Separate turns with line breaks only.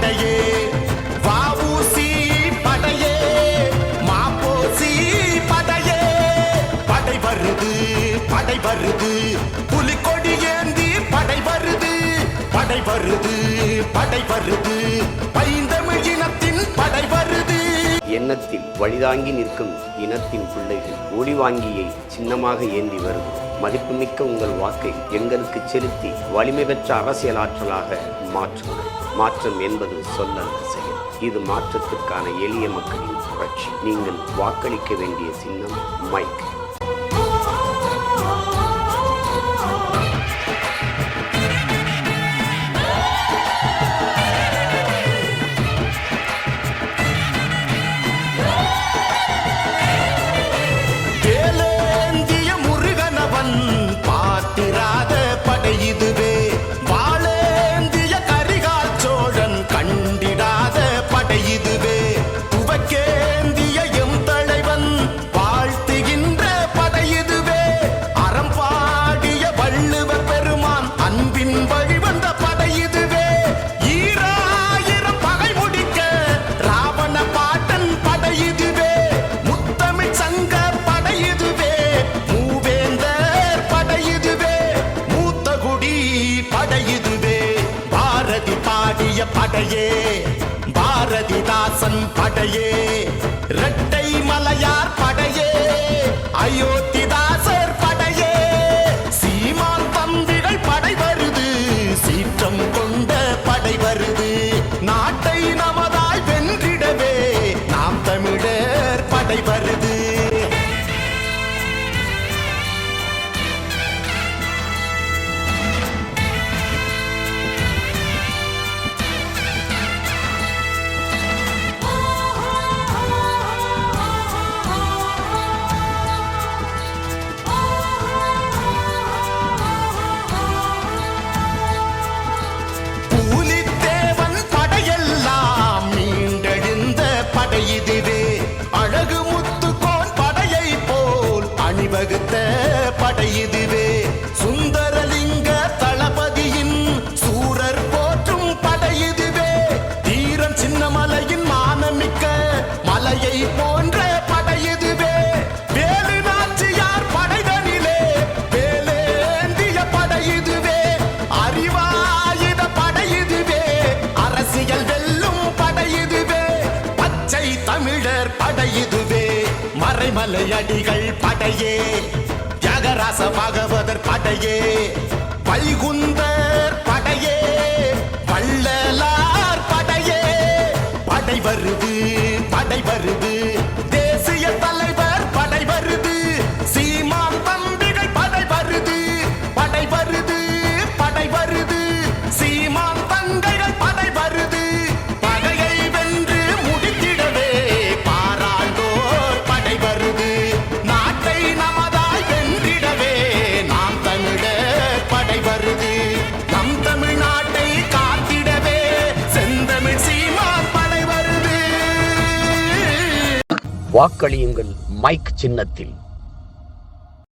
படையே வாவூசி படையே மாப்போசி படையே படை வருது புலிக்கொடி ஏந்தி படை வருது. படை வருது இனத்தின் படை வருது.
வழிதாங்கி நிற்கும் இனத்தின் பிள்ளைகள் ஒளிவாங்கியை சின்னமாக ஏந்தி வருது மதிப்புமிக்க உங்கள் வாக்கை எங்களுக்கு செலுத்தி வலிமை பெற்ற அரசியல் ஆற்றலாக மாற்றுங்கள். மாற்றம் என்பது சொல்லல்ல செயல் இது மாற்றத்திற்கான எளிய மக்களின் புரட்சி. நீங்கள் வாக்களிக்க வேண்டிய சின்னம் மைக்.
படையே பாரதிதாசன் படையே இரட்டை மலையார் படையே அயோத்திதாசன் மறை மலையடிகள் படையே தியாகராச பாகவதர் படையே பல்குந்த
வாக்களியுங்கள் மைக் சின்னத்தில்.